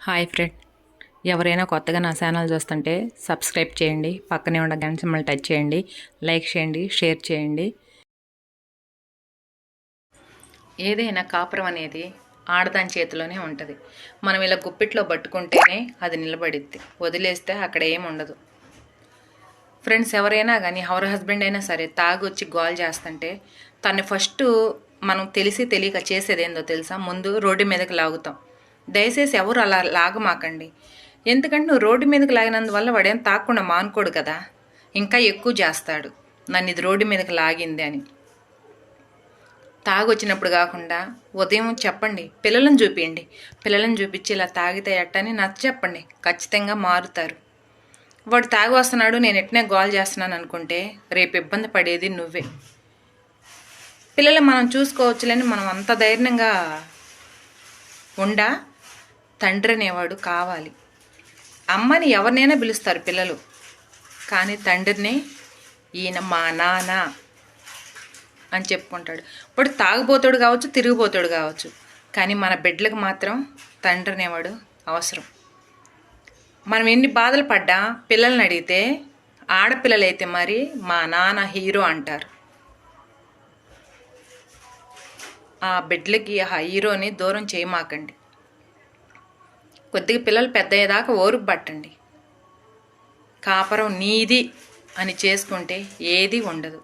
Hi friend. ఎవరైనా కొత్తగా నా ఛానల్ చూస్తుంటే సబ్స్క్రైబ్ చేయండి. పక్కనే ఉన్న గంట సింబల్ టచ్ చేయండి. లైక్ చేయండి షేర్ చేయండి. ఏదైనా కాపురం అనేది ఆడదాని చేతిలోనే ఉంటుంది. మనం ఇలా గుప్పిట్లో పట్టుకుంటేనే అది నిలబడిద్ది. వదిలేస్తే అక్కడ ఏం ఉండదు. ఫ్రెండ్స్ ఎవరైనా కానీ ఎవరి హస్బెండ్ అయినా సరే తాగొచ్చి గోల్ చేస్తుంటే తను ఫస్ట్ మనం తెలిసి తెలియక చేసేది ఏందో తెలుసా? ముందు రోడ్డు మీదకి లాగుతాం. దయచేసి ఎవరు అలా లాగమాకండి. ఎందుకంటే నువ్వు రోడ్డు మీదకి లాగినందువల్ల వాడేం తాగకుండా మానుకోడు కదా. ఇంకా ఎక్కువ చేస్తాడు. నన్ను ఇది రోడ్డు మీదకి లాగింది అని. తాగొచ్చినప్పుడు కాకుండా ఉదయం చెప్పండి. పిల్లలను చూపించండి పిల్లలను చూపించి ఇలా తాగితే ఎట్టని నచ్చ చెప్పండి. ఖచ్చితంగా మారుతారు. వాడు తాగి వస్తున్నాడు నేను ఎట్నే గోల్ చేస్తున్నాను అనుకుంటే రేపు ఇబ్బంది పడేది నువ్వే. పిల్లలు మనం చూసుకోవచ్చులేని మనం అంత ధైర్యంగా ఉండా? తండ్రి అనేవాడు కావాలి. అమ్మని ఎవరినైనా పిలుస్తారు పిల్లలు. కానీ తండ్రిని ఈయన మా నాన్న అని చెప్పుకుంటాడు. ఇప్పుడు తాగుబోతాడు కావచ్చు తిరిగిపోతాడు కావచ్చు. కానీ మన బిడ్డలకు మాత్రం తండ్రి అనేవాడు అవసరం. మనం ఎన్ని బాధలు పడ్డా పిల్లల్ని అడిగితే ఆడపిల్లలైతే మరి మా నాన్న హీరో అంటారు. ఆ బిడ్డలకి ఆ హీరోని దూరం చేయమాకండి. కొద్దిగా పిల్లలు పెద్దయ్యేదాకా ఓరుకు పట్టండి. కాపరం నీది అని చేసుకుంటే ఏది ఉండదు.